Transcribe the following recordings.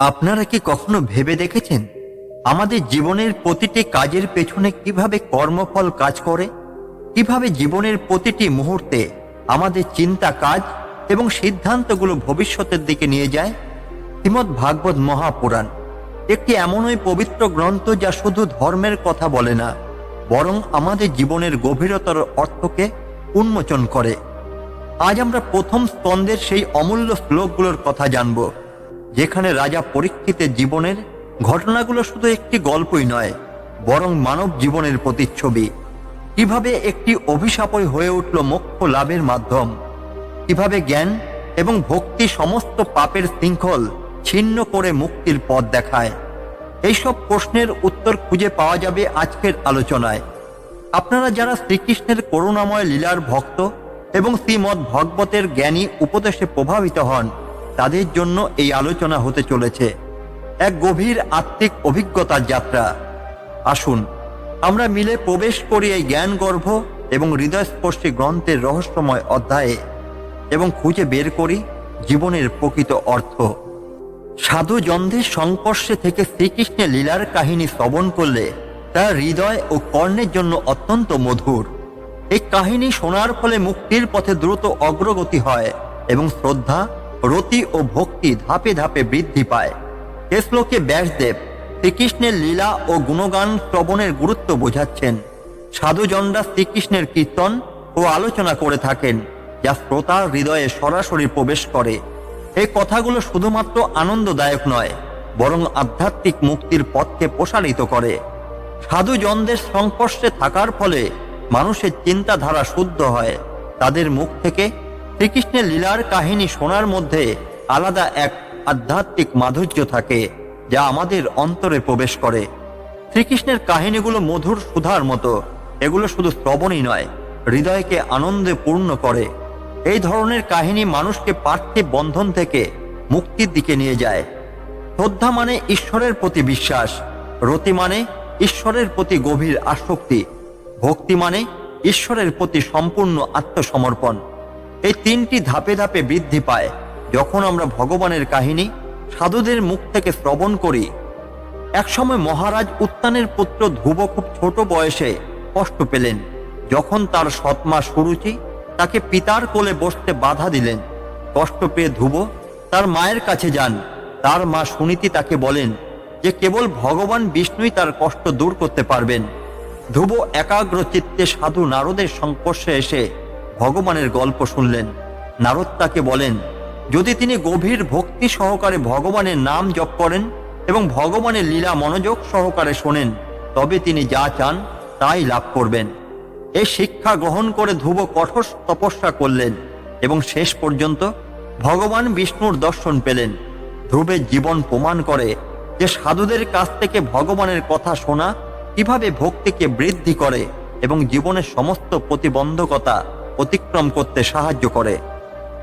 আপনারা কি কখনো ভেবে দেখেছেন আমাদের জীবনের প্রতিটি কাজের পেছনে কীভাবে কর্মফল কাজ করে? কীভাবে জীবনের প্রতিটি মুহূর্তে আমাদের চিন্তা কাজ এবং সিদ্ধান্তগুলো ভবিষ্যতের দিকে নিয়ে যায়? শ্রীমৎ ভাগবত মহাপুরাণ একটি এমনই পবিত্র গ্রন্থ যা শুধু ধর্মের কথা বলে না, বরং আমাদের জীবনের গভীরতর অর্থকে উন্মোচন করে। আজ আমরা প্রথম স্কন্দের সেই অমূল্য শ্লোকগুলোর কথা জানব। যেখানে রাজা পরীক্ষিতের জীবনের ঘটনাগুলো শুধু একটি গল্পই নয়, বরং মানব জীবনের প্রতিচ্ছবি। কীভাবে একটি অভিশাপই হয়ে উঠল মোক্ষ লাভের মাধ্যম। কীভাবে জ্ঞান এবং ভক্তি সমস্ত পাপের শৃঙ্খল ছিন্ন করে মুক্তির পথ দেখায়। এইসব প্রশ্নের উত্তর খুঁজে পাওয়া যাবে আজকের আলোচনায়। আপনারা যারা শ্রীকৃষ্ণের করুণাময় লীলার ভক্ত এবং শ্রীমৎ ভগবতের জ্ঞানী উপদেশে প্রভাবিত হন তাদের জন্য এই আলোচনা হতে চলেছে। এক গভীর আত্মিক অভিজ্ঞতার যাত্রা। আসুন, আমরা মিলে প্রবেশ করি এই জ্ঞান গর্ভ এবং হৃদয়স্পর্শী গ্রন্থের রহস্যময় অধ্যায়ে এবং খুঁজে বের করি জীবনের প্রকৃত অর্থ। সাধু জন্ধের সংস্পর্শে থেকে শ্রীকৃষ্ণের লীলার কাহিনী শ্রবণ করলে তার হৃদয় ও কর্ণের জন্য অত্যন্ত মধুর। এই কাহিনী শোনার ফলে মুক্তির পথে দ্রুত অগ্রগতি হয় এবং শ্রদ্ধা রতি ও ভক্তি ধাপে ধাপে বৃদ্ধি পায়। এ শ্লোকে ব্যাসদেব শ্রীকৃষ্ণের লীলা ও গুণগান শ্রবণের গুরুত্ব বোঝাচ্ছেন। সাধুজনরা শ্রীকৃষ্ণের কীর্তন ও আলোচনা করে থাকেন, যা শ্রোতার হৃদয়ে সরাসরি প্রবেশ করে। এই কথাগুলো শুধুমাত্র আনন্দদায়ক নয়, বরং আধ্যাত্মিক মুক্তির পথকে প্রসারিত করে। সাধুজনদের সংস্পর্শে থাকার ফলে মানুষের চিন্তাধারা শুদ্ধ হয়, তাদের মুখ থেকে শ্রীকৃষ্ণের লীলার কাহিনী শোনার মধ্যে আলাদা এক আধ্যাত্মিক মাধুর্য থাকে, যা আমাদের অন্তরে প্রবেশ করে। শ্রীকৃষ্ণের কাহিনীগুলো মধুর সুধার মতো, এগুলো শুধু শ্রবণই নয়, হৃদয়কে আনন্দে পূর্ণ করে। এই ধরনের কাহিনী মানুষকে পার্থিব বন্ধন থেকে মুক্তির দিকে নিয়ে যায়। শ্রদ্ধা মানে ঈশ্বরের প্রতি বিশ্বাস, রতি মানে ঈশ্বরের প্রতি গভীর আসক্তি, ভক্তি মানে ঈশ্বরের প্রতি সম্পূর্ণ আত্মসমর্পণ। এই তিনটি ধাপে ধাপে বৃদ্ধি পায়। যখন আমরা ভগবানের কাহিনী, সাধুদের মুখ থেকে শ্রবণ করি, একসময় মহারাজ উত্তানের পুত্র ধ্রুব খুব ছোট বয়সে কষ্ট পেলেন। যখন তার সৎমা সুরুচি তাকে পিতার কোলে বসতে বাধা দিলেন। কষ্ট পেয়ে ধ্রুব তার মায়ের কাছে যান। তার মা সুনীতি তাকে বলেন যে, কেবল ভগবান বিষ্ণুই তার কষ্ট দূর করতে পারবেন। ধ্রুব একাগ্র চিত্তে সাধু নারদের সংস্পর্শে এসে ভগবানের গল্প শুনলেন। নারদ তাকে বলেন, যদি তিনি গভীর ভক্তি সহকারে ভগবানের নাম জপ করেন এবং ভগবানের লীলা মনোযোগ সহকারে শোনেন, তবে তিনি যা চান তাই লাভ করবেন। এই শিক্ষা গ্রহণ করে ধ্রুব কঠোর তপস্যা করলেন এবং শেষ পর্যন্ত ভগবান বিষ্ণুর দর্শন পেলেন। ধ্রুবের জীবন প্রমাণ করে যে সাধুদের কাছ থেকে ভগবানের কথা শোনা কীভাবে ভক্তিকে বৃদ্ধি করে এবং জীবনের সমস্ত প্রতিবন্ধকতা অতিক্রম করতে সাহায্য করে।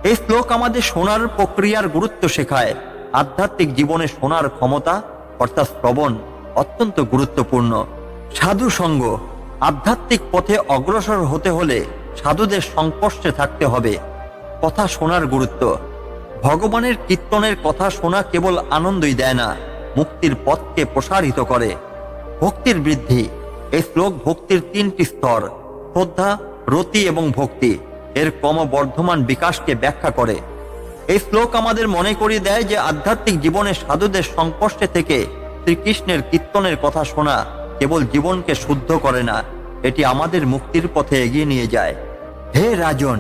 এই শ্লোক আমাদের শোনার প্রক্রিয়ার গুরুত্ব শেখায়। আধ্যাত্মিক জীবনে শোনার ক্ষমতা, অর্থাৎ শ্রবণ, অত্যন্ত গুরুত্বপূর্ণ। সাধু সঙ্গ, আধ্যাত্মিক পথে অগ্রসর হতে হলে সাধুদের সংস্পর্শে থাকতে হবে। কথা শোনার গুরুত্ব। ভগবানের কীর্তনের কথা শোনা কেবল আনন্দই দেয় না, মুক্তির পথকে প্রসারিত করে। ভক্তির বৃদ্ধি। এই শ্লোক ভক্তির তিনটি স্তর। শ্রদ্ধা রতি এবং ভক্তি, এর ক্রমবর্ধমান বিকাশকে ব্যাখ্যা করে। এই শ্লোক আমাদের মনে করিয়ে দেয় যে আধ্যাত্মিক জীবনে সাধুদের সংস্পর্শে থেকে শ্রীকৃষ্ণের কীর্তনের কথা শোনা কেবল জীবনকে শুদ্ধ করে না, এটি আমাদের মুক্তির পথে এগিয়ে নিয়ে যায়। হে রাজন,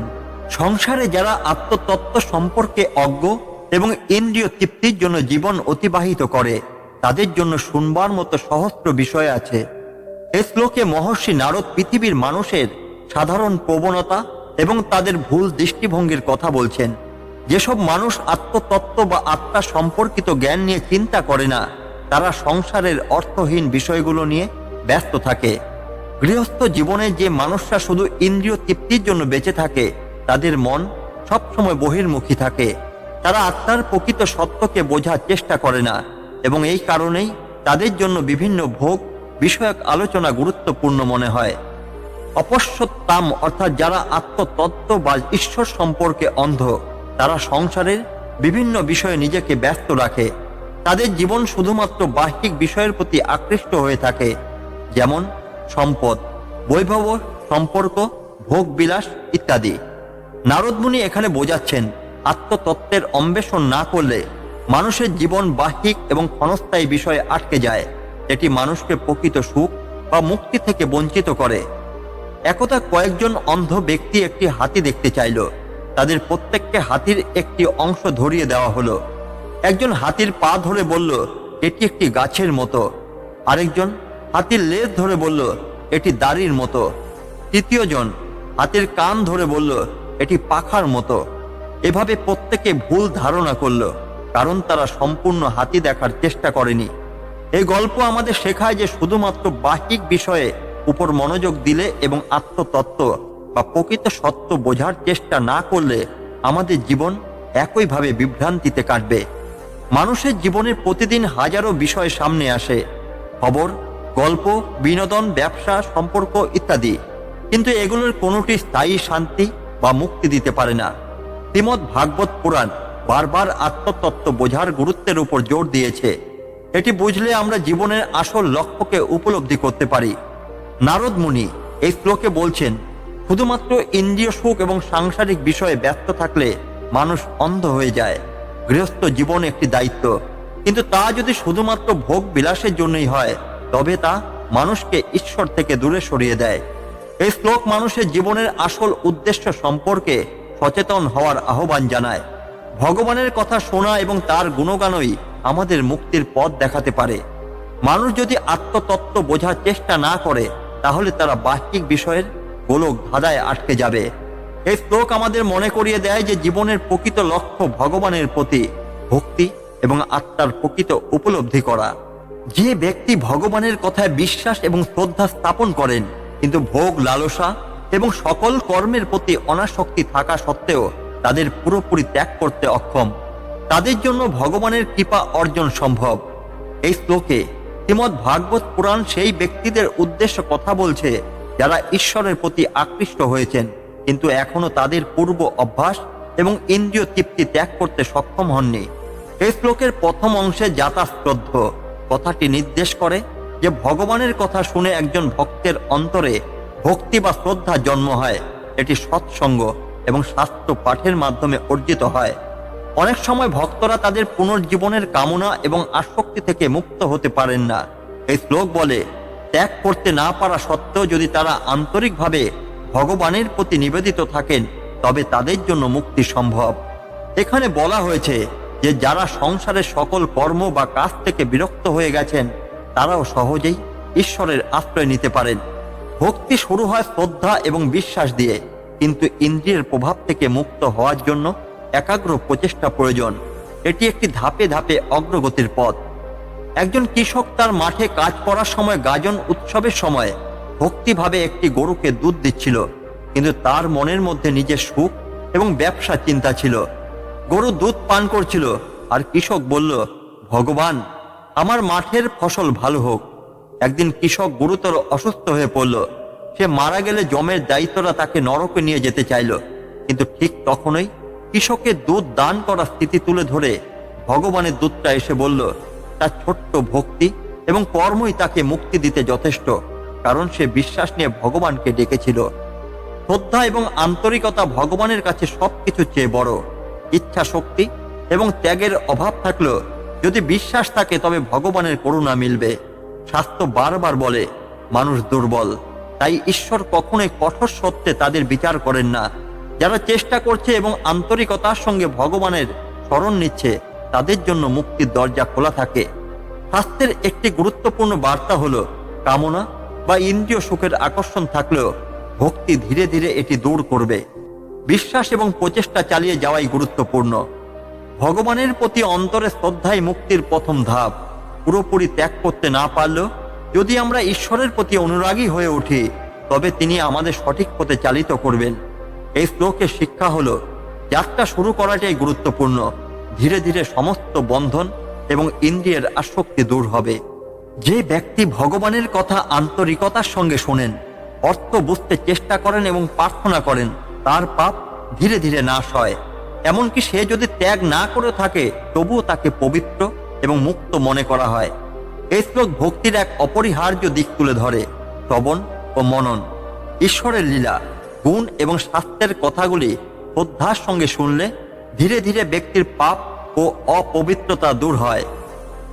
সংসারে যারা আত্মতত্ত্ব সম্পর্কে অজ্ঞ এবং ইন্দ্রিয় তৃপ্তির জন্য জীবন অতিবাহিত করে, তাদের জন্য শুনবার মতো সহস্র বিষয় আছে। এ শ্লোকে মহর্ষি নারদ পৃথিবীর মানুষের সাধারণ প্রবণতা এবং তাদের ভুল দৃষ্টিভঙ্গির কথা বলছেন। যেসব মানুষ আত্মতত্ত্ব বা আত্মা সম্পর্কিত জ্ঞান নিয়ে চিন্তা করে না, তারা সংসারের অর্থহীন বিষয়গুলো নিয়ে ব্যস্ত থাকে। গৃহস্থ জীবনে যে মানুষরা শুধু ইন্দ্রিয় তৃপ্তির জন্য বেঁচে থাকে, তাদের মন সবসময় বহির্মুখী থাকে। তারা আত্মার প্রকৃত সত্যকে বোঝার চেষ্টা করে না এবং এই কারণেই তাদের জন্য বিভিন্ন ভোগ, বিষয়ক আলোচনা গুরুত্বপূর্ণ মনে হয়। অপশ্যতাম অর্থাৎ যারা আত্মতত্ত্ব বা ঈশ্বর সম্পর্কে অন্ধ, তারা সংসারের বিভিন্ন বিষয়ে নিজেকে ব্যস্ত রাখে। তাদের জীবন শুধুমাত্র বাহ্যিক বিষয়ের প্রতি আকৃষ্ট হয়ে থাকে, যেমন সম্পদ, বৈভব, সম্পর্ক ভোগ বিলাস ইত্যাদি। নারদমুনি এখানে বোঝাচ্ছেন, আত্মতত্ত্বের অন্বেষণ না করলে মানুষের জীবন বাহ্যিক এবং ক্ষণস্থায়ী বিষয়ে আটকে যায় এটি মানুষকে প্রকৃত সুখ বা মুক্তি থেকে বঞ্চিত করে। একদা কয়েকজন অন্ধ ব্যক্তি একটি হাতি দেখতে চাইল। তাদের প্রত্যেককে হাতির একটি অংশ ধরিয়ে দেওয়া হলো। একজন হাতির পা ধরে বলল, এটি একটি গাছের মতো। আরেকজন হাতির লেজ ধরে বলল, এটি দাড়ির মতো। তৃতীয়জন হাতির কান ধরে বলল, এটি পাখার মতো। এভাবে প্রত্যেকে ভুল ধারণা করল, কারণ তারা সম্পূর্ণ হাতি দেখার চেষ্টা করেনি। এই গল্প আমাদের শেখায় যে শুধুমাত্র বাহ্যিক বিষয়ে উপর মনোযোগ দিলে এবং আত্মতত্ত্ব বা প্রকৃত সত্য বোঝার চেষ্টা না করলে আমাদের জীবন একইভাবে বিভ্রান্তিতে কাটবে। মানুষের জীবনের প্রতিদিন হাজারো বিষয় সামনে আসে। খবর, গল্প, বিনোদন, ব্যবসা, সম্পর্ক ইত্যাদি। কিন্তু এগুলোর কোনোটি স্থায়ী শান্তি বা মুক্তি দিতে পারে না। শ্রীমদ ভাগবত পুরাণ বারবার আত্মতত্ত্ব বোঝার গুরুত্বের উপর জোর দিয়েছে। এটি বুঝলে আমরা জীবনের আসল লক্ষ্যকে উপলব্ধি করতে পারি। নারদ মুনি এই শ্লোকে বলছেন, শুধুমাত্র ইন্দ্রিয় সুখ এবং সাংসারিক বিষয়ে ব্যস্ত থাকলে মানুষ অন্ধ হয়ে যায়। গৃহস্থ জীবন একটি দায়িত্ব। কিন্তু তা যদি শুধুমাত্র ভোগ বিলাসের জন্যই হয়, তবে তা মানুষকে ঈশ্বর থেকে দূরে সরিয়ে দেয়। এই শ্লোক মানুষের জীবনের আসল উদ্দেশ্য সম্পর্কে সচেতন হওয়ার আহ্বান জানায়। ভগবানের কথা শোনা এবং তার গুণগানই আমাদের মুক্তির পথ দেখাতে পারে। মানুষ যদি আত্মতত্ত্ব বোঝার চেষ্টা না করে তাহলে তারা বাহ্যিক বিষয়ের গোলক ধাঁধায় আটকে যাবে। এই শ্লোক আমাদের মনে করিয়ে দেয় যে জীবনের প্রকৃত লক্ষ্য ভগবানের প্রতি ভক্তি এবং আত্মার প্রকৃত উপলব্ধি করা। যে ব্যক্তি ভগবানের কথায় বিশ্বাস এবং শ্রদ্ধা স্থাপন করেন, কিন্তু ভোগ, লালসা এবং সকল কর্মের প্রতি অনাসক্তি থাকা সত্ত্বেও তাদের পুরোপুরি ত্যাগ করতে অক্ষম। তাদের জন্য ভগবানের কৃপা অর্জন সম্ভব। এই শ্লোকে শ্রীমদ ভাগবত পুরাণ সেই ব্যক্তিদের উদ্দেশ্য কথা বলছে যারা ঈশ্বরের প্রতি আকৃষ্ট হয়েছেন, কিন্তু এখনও তাদের পূর্ব অভ্যাস এবং ইন্দ্রিয় তৃপ্তি ত্যাগ করতে সক্ষম হননি। এই শ্লোকের প্রথম অংশে যাতা শ্রদ্ধ কথাটি নির্দেশ করে যে ভগবানের কথা শুনে একজন ভক্তের অন্তরে ভক্তি বা শ্রদ্ধা জন্ম হয়। এটি সৎসঙ্গ এবং শাস্ত্র পাঠের মাধ্যমে অর্জিত হয়। অনেক সময় ভক্তরা তাদের পুনর্জীবনের কামনা এবং আসক্তি থেকে মুক্ত হতে পারেন না। এই শ্লোক বলে, ত্যাগ করতে না পারা সত্ত্বেও যদি তারা আন্তরিকভাবে ভগবানের প্রতি নিবেদিত থাকেন, তবে তাদের জন্য মুক্তি সম্ভব। এখানে বলা হয়েছে যে, যারা সংসারের সকল কর্ম বা কাজ থেকে বিরক্ত হয়ে গেছেন, তারাও সহজেই ঈশ্বরের আশ্রয় নিতে পারেন। ভক্তি শুরু হয় শ্রদ্ধা এবং বিশ্বাস দিয়ে, কিন্তু ইন্দ্রিয়ের প্রভাব থেকে মুক্ত হওয়ার জন্য একাগ্র প্রচেষ্টা প্রয়োজন। এটি একটি ধাপে ধাপে অগ্রগতির পথ। একজন কৃষক তার মাঠে কাজ করার সময় গাজন উৎসবের সময় ভক্তিভাবে একটি গরুকে দুধ দিচ্ছিল, কিন্তু তার মনের মধ্যে নিজের সুখ এবং ব্যবসা চিন্তা ছিল। গরু দুধ পান করছিল, আর কৃষক বলল, ভগবান, আমার মাঠের ফসল ভালো হোক। একদিন কৃষক গুরুতর অসুস্থ হয়ে পড়ল। সে মারা গেলে জমের দায়িত্বরা তাকে নরকে নিয়ে যেতে চাইল, কিন্তু ঠিক তখনই কৃষকের দুধ দান করার স্থিতি তুলে ধরে ভগবানের দুধটা এসে বলল, তার ছোট্ট ভক্তি এবং কর্মই তাকে মুক্তি দিতে যথেষ্ট, কারণ সে বিশ্বাস নিয়ে ভগবানকে ডেকেছিল। শ্রদ্ধা এবং আন্তরিকতা ভগবানের কাছে সবকিছু চেয়ে বড়। ইচ্ছা শক্তি এবং ত্যাগের অভাব থাকলেও যদি বিশ্বাস থাকে তবে ভগবানের করুণা মিলবে। শাস্ত্র বারবার বলে, মানুষ দুর্বল, তাই ঈশ্বর কখনোই কঠোর সত্ত্বে তাদের বিচার করেন না। যারা চেষ্টা করছে এবং আন্তরিকতার সঙ্গে ভগবানের স্মরণ নিচ্ছে, তাদের জন্য মুক্তির দরজা খোলা থাকে। শাস্ত্রের একটি গুরুত্বপূর্ণ বার্তা হলো কামনা বা ইন্দ্রিয় সুখের আকর্ষণ থাকলেও ভক্তি ধীরে ধীরে এটি দূর করবে। বিশ্বাস এবং প্রচেষ্টা চালিয়ে যাওয়াই গুরুত্বপূর্ণ। ভগবানের প্রতি অন্তরে শ্রদ্ধাই মুক্তির প্রথম ধাপ। পুরোপুরি ত্যাগ করতে না পারলেও যদি আমরা ঈশ্বরের প্রতি অনুরাগী হয়ে উঠি, তবে তিনি আমাদের সঠিক পথে চালিত করবেন। এই শ্লোকের শিক্ষা হলো, যাত্রা শুরু করাটাই গুরুত্বপূর্ণ। ধীরে ধীরে সমস্ত বন্ধন এবং ইন্দ্রিয়ের আসক্তি দূর হবে। যে ব্যক্তি ভগবানের কথা আন্তরিকতার সঙ্গে শোনেন, অর্থ বুঝতে চেষ্টা করেন এবং প্রার্থনা করেন, তার পাপ ধীরে ধীরে নাশ হয়। এমনকি সে যদি ত্যাগ না করে থাকে, তবুও তাকে পবিত্র এবং মুক্ত মনে করা হয়। এই শ্লোক ভক্তির এক অপরিহার্য দিক তুলে ধরে, শ্রবণ ও মনন, ঈশ্বরের লীলা। গুণ এবং স্বাস্থ্যের কথাগুলি শ্রদ্ধার সঙ্গে শুনলে ধীরে ধীরে ব্যক্তির পাপ ও অপবিত্রতা দূর হয়।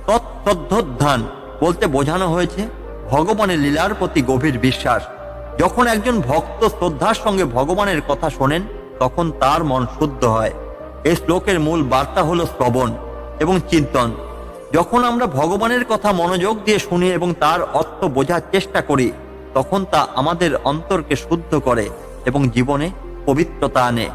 তৎশ্রদ্ধান বলতে বোঝানো হয়েছে ভগবানের লীলার প্রতি গভীর বিশ্বাস। যখন একজন ভক্ত শ্রদ্ধার সঙ্গে ভগবানের কথা শোনেন, তখন তার মন শুদ্ধ হয়। এই শ্লোকের মূল বার্তা হলো শ্রবণ এবং চিন্তন। যখন আমরা ভগবানের কথা মনোযোগ দিয়ে শুনি এবং তার অর্থ বোঝার চেষ্টা করি, তখন তা আমাদের অন্তরকে শুদ্ধ করে। এবং জীবনে পবিত্রতা আনে।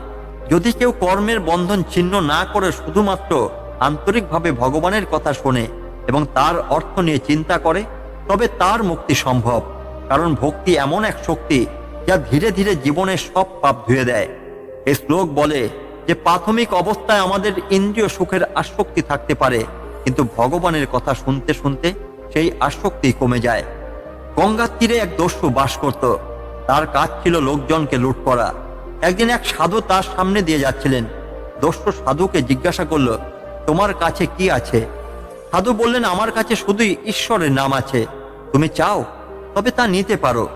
যদি কেউ কর্মের বন্ধন ছিন্ন না করে শুধুমাত্র আন্তরিকভাবে ভগবানের কথা শোনে এবং তার অর্থ নিয়ে চিন্তা করে, তবে তার মুক্তি সম্ভব। কারণ ভক্তি এমন এক শক্তি যা ধীরে ধীরে জীবনের সব পাপ ধুয়ে দেয়। এই শ্লোক বলে যে, প্রাথমিক অবস্থায় আমাদের ইন্দ্রিয় সুখের আসক্তি থাকতে পারে, কিন্তু ভগবানের কথা শুনতে শুনতে সেই আসক্তি কমে যায়। গঙ্গার তীরে এক দস্যু বাস করত। তার কাজ ছিল লোকজনকে লুট করা। একদিন এক সাধু তার সামনে দিয়ে যাচ্ছিলেন। দস্যু সাধুকে জিজ্ঞাসা করল, তোমার কাছে কি আছে? সাধু বললেন, আমার কাছে শুধুই ঈশ্বরের নাম আছে। তুমি চাও, তবে তা নিতে পারো।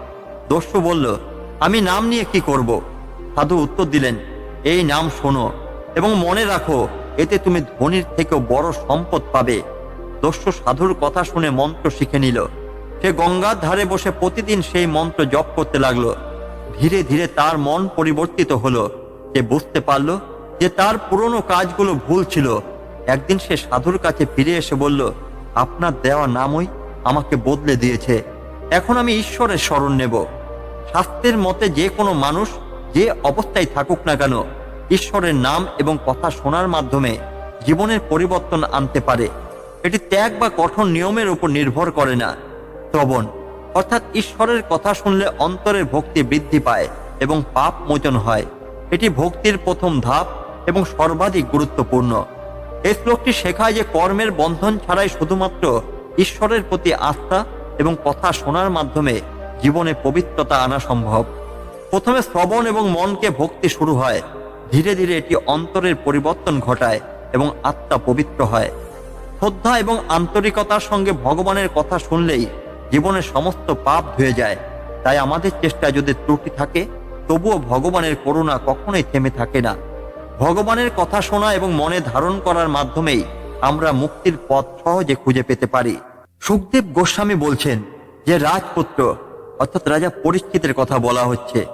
দস্যু বলল, আমি নাম নিয়ে কি করব? সাধু উত্তর দিলেন, এই নাম শোনো এবং মনে রাখো, এতে তুমি ধনির থেকেও বড় সম্পদ পাবে। দস্যু সাধুর কথা শুনে মন্ত্র শিখে নিল। সে গঙ্গার ধারে বসে প্রতিদিন সেই মন্ত্র জপ করতে লাগল। ধীরে ধীরে তার মন পরিবর্তিত হলো। সে বুঝতে পারল যে তার পুরনো কাজগুলো ভুল ছিল। একদিন সে সাধুর কাছে ফিরে এসে বলল, আপনার দেওয়া নামই আমাকে বদলে দিয়েছে। এখন আমি ঈশ্বরের স্মরণ নেব। শাস্ত্রের মতে যে কোনো মানুষ যে অবস্থায় থাকুক না কেন, ঈশ্বরের নাম এবং কথা শোনার মাধ্যমে জীবনের পরিবর্তন আনতে পারে। এটি ত্যাগ বা কঠোর নিয়মের উপর নির্ভর করে না। শ্রবণ অর্থাৎ ঈশ্বরের কথা শুনলে অন্তরের ভক্তি বৃদ্ধি পায় এবং পাপ মোচন হয়। এটি ভক্তির প্রথম ধাপ এবং সর্বাধিক গুরুত্বপূর্ণ। এই শ্লোকটি শেখায় যে কর্মের বন্ধন ছাড়াই শুধুমাত্র ঈশ্বরের প্রতি আস্থা এবং কথা শোনার মাধ্যমে জীবনে পবিত্রতা আনা সম্ভব। প্রথমে শ্রবণ এবং মনকে ভক্তি শুরু হয়। ধীরে ধীরে এটি অন্তরের পরিবর্তন ঘটায় এবং আত্মা পবিত্র হয়। শ্রদ্ধা এবং আন্তরিকতার সঙ্গে ভগবানের কথা শুনলেই জীবনের সমস্ত পাপ ধুয়ে যায়। তাই আমাদের চেষ্টায় যদি ত্রুটি থাকে, তবুও ভগবানের করুণা কখনোই থেমে থাকে না। ভগবানের কথা শোনা এবং মনে ধারণ করার মাধ্যমেই আমরা মুক্তির পথ সহজে খুঁজে পেতে পারি। সুখদেব গোস্বামী বলছেন যে, রাজপুত্র, অর্থাৎ রাজা পরিস্থিতির কথা বলা হচ্ছে,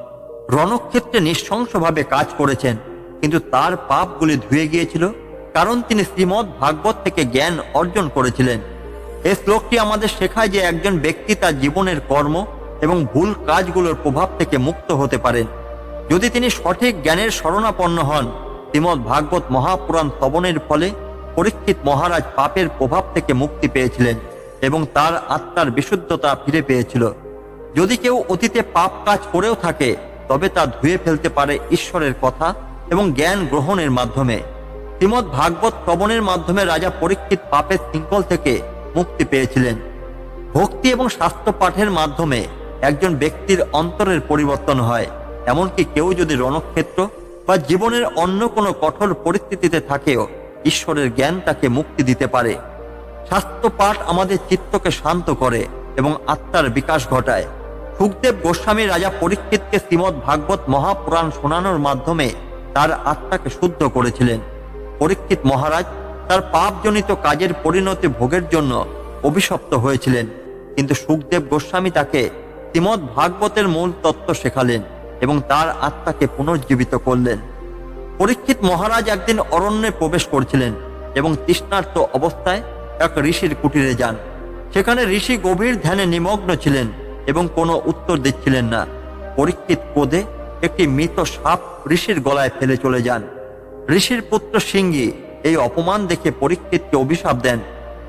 রণক্ষেত্রে নৃশংসভাবে কাজ করেছেন, কিন্তু তার পাপগুলি ধুয়ে গিয়েছিল, কারণ তিনি শ্রীমৎ ভাগবত থেকে জ্ঞান অর্জন করেছিলেন। এই শ্লোকটি আমাদের শেখায় যে একজন ব্যক্তি তার জীবনের কর্ম এবং ভুল কাজগুলোর প্রভাব থেকে মুক্ত হতে পারেন যদি তিনি সঠিক জ্ঞানের শরণাপন্ন হন শ্রীমৎ ভাগবত মহাপুরাণ শ্রবণের ফলে পরীক্ষিত মহারাজ পাপের প্রভাব থেকে মুক্তি পেয়েছিলেন এবং তার আত্মার বিশুদ্ধতা ফিরে পেয়েছিল। যদি কেউ অতীতে পাপ কাজ করেও থাকে, তবে তা ধুয়ে ফেলতে পারে ঈশ্বরের কথা এবং জ্ঞান গ্রহণের মাধ্যমে। শ্রীমৎ ভাগবত শ্রবণের মাধ্যমে রাজা পরীক্ষিত পাপের শৃঙ্খল থেকে মুক্তি পেয়েছিলেন। ভক্তি এবং স্বাস্থ্য পাঠের মাধ্যমে একজন ব্যক্তির অন্তরের পরিবর্তন হয়। এমনকি কেউ যদি রণক্ষেত্র বা জীবনের অন্য কোনো কঠোর পরিস্থিতিতে থাকেও ঈশ্বরের জ্ঞান তাকে মুক্তি দিতে পারে। স্বাস্থ্য পাঠ আমাদের চিত্তকে শান্ত করে এবং আত্মার বিকাশ ঘটায়। সুখদেব গোস্বামী রাজা পরীক্ষিতকে শ্রীমৎ ভাগবত মহাপুরাণ শোনানোর মাধ্যমে তার আত্মাকে শুদ্ধ করেছিলেন। পরীক্ষিত মহারাজ তার পাপজনিত কাজের পরিণতি ভোগের জন্য অভিশপ্ত হয়েছিলেন। কিন্তু সুখদেব গোস্বামী তাকে শ্রীমৎ ভাগবতের মূল তত্ত্ব শেখালেন এবং তার আত্মাকে পুনর্জীবিত করলেন। পরীক্ষিত মহারাজ একদিন অরণ্যে প্রবেশ করছিলেন এবং তৃষ্ণার্ত অবস্থায় এক ঋষির কুটিরে যান। সেখানে ঋষি গভীর ধ্যানে নিমগ্ন ছিলেন এবং কোনো উত্তর দিচ্ছিলেন না। পরীক্ষিত ক্রোধে একটি মৃত সাপ ঋষির গলায় ফেলে চলে যান। ঋষির পুত্র সিংহী এই অপমান দেখে পরীক্ষিতকে অভিশাপ দেন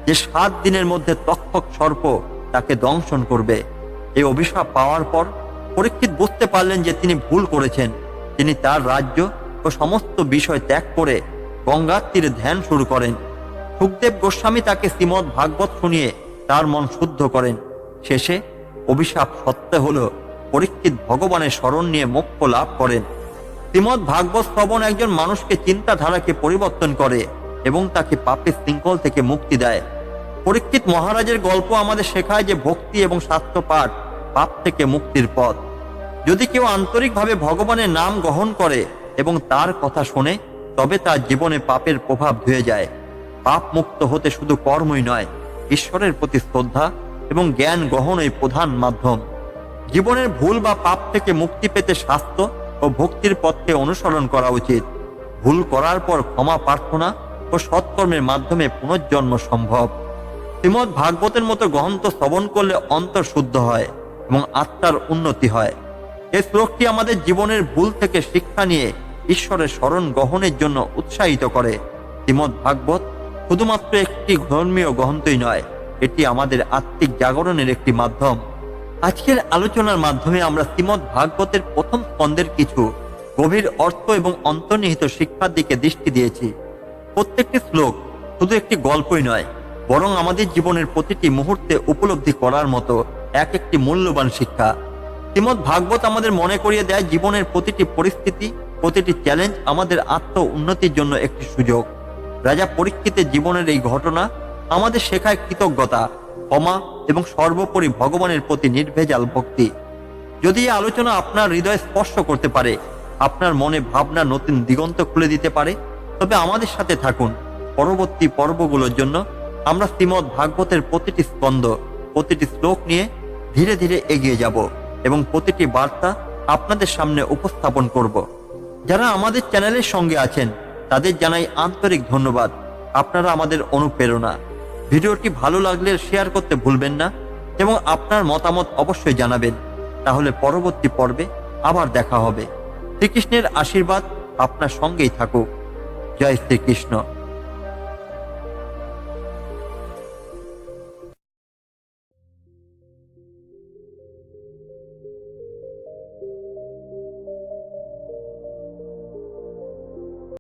যে সাত দিনের মধ্যে তক্ষক সর্প তাকে দংশন করবে। এই অভিশাপ পাওয়ার পর পরীক্ষিত বুঝতে পারলেন যে তিনি ভুল করেছেন। তিনি তার রাজ্য ও সমস্ত বিষয় ত্যাগ করে গঙ্গার তীরে ধ্যান শুরু করেন। সুখদেব গোস্বামী তাকে শ্রীমদ ভাগবত শুনিয়ে তার মন শুদ্ধ করেন। শেষে অভিশাপ সত্ত্বে হল পরীক্ষিত ভগবানের স্মরণ নিয়ে মোক্ষ লাভ করেন। শ্রীমদ ভাগবত শ্রবণ একজন মানুষকে চিন্তাধারাকে পরিবর্তন করে এবং তাকে পাপের শৃঙ্খল থেকে মুক্তি দেয়। পরীক্ষিত মহারাজের গল্প আমাদের শেখায় যে ভক্তি এবং স্বাস্থ্য পাঠ পাপ থেকে মুক্তির পথ। যদি কেউ আন্তরিকভাবে ভগবানের নাম গ্রহণ করে এবং তার কথা শোনে, তবে তার জীবনে পাপের প্রভাব ধুয়ে যায়। পাপ মুক্ত হতে শুধু কর্মই নয়, ঈশ্বরের প্রতি শ্রদ্ধা এবং জ্ঞান গ্রহণই প্রধান মাধ্যম। জীবনের ভুল বা পাপ থেকে মুক্তি পেতে স্বাস্থ্য ও ভক্তির পথকে অনুসরণ করা উচিত। ভুল করার পর ক্ষমা প্রার্থনা ও সৎকর্মের মাধ্যমে পুনর্জন্ম সম্ভব। শ্রীমদ ভাগবতের মতো গ্রন্থ শ্রবণ করলে অন্তর শুদ্ধ হয় এবং আত্মার উন্নতি হয়। এই শ্লোকটি আমাদের জীবনের ভুল থেকে শিক্ষা নিয়ে ঈশ্বরের স্মরণ গ্রহণের জন্য উৎসাহিত করে। শ্রীমদ ভাগবত শুধুমাত্র একটি ধর্মীয় গ্রন্থই নয়, এটি আমাদের আত্মিক জাগরণের একটি মাধ্যম। আজকের আলোচনার মাধ্যমে আমরা শ্রীমদ ভাগবতের প্রথম স্কন্ধের কিছু গভীর অর্থ এবং অন্তর্নিহিত শিক্ষার দিকে দৃষ্টি দিয়েছি। প্রত্যেকটি শ্লোক শুধু একটি গল্পই নয়, বরং আমাদের জীবনের প্রতিটি মুহূর্তে উপলব্ধি করার মতো এক একটি মূল্যবান শিক্ষা। শ্রীমদ ভাগবত আমাদের মনে করিয়ে দেয় জীবনের প্রতিটি পরিস্থিতি, প্রতিটি চ্যালেঞ্জ আমাদের আত্ম উন্নতির জন্য একটি সুযোগ। রাজা পরীক্ষিতের জীবনের এই ঘটনা আমাদের শেখায় কৃতজ্ঞতা, ক্ষমা এবং সর্বোপরি ভগবানের প্রতি নির্ভেজাল ভক্তি। যদি এই আলোচনা আপনার হৃদয় স্পর্শ করতে পারে, আপনার মনে ভাবনা নতুন দিগন্ত খুলে দিতে পারে, তবে আমাদের সাথে থাকুন। পরবর্তী পর্বগুলোর জন্য আমরা শ্রীমদ ভাগবতের প্রতিটি স্কন্দ প্রতিটি শ্লোক নিয়ে ধীরে ধীরে এগিয়ে যাব এবং প্রতিটি বার্তা আপনাদের সামনে উপস্থাপন করব। যারা আমাদের চ্যানেলের সঙ্গে আছেন, তাদের জানাই আন্তরিক ধন্যবাদ। আপনারা আমাদের অনুপ্রেরণা। ভিডিওটি ভালো লাগলে শেয়ার করতে ভুলবেন না এবং আপনার মতামত অবশ্যই জানাবেন। তাহলে পরবর্তী পর্বে আবার দেখা হবে। শ্রীকৃষ্ণের আশীর্বাদ আপনার সঙ্গেই থাকুক। জয় শ্রীকৃষ্ণ।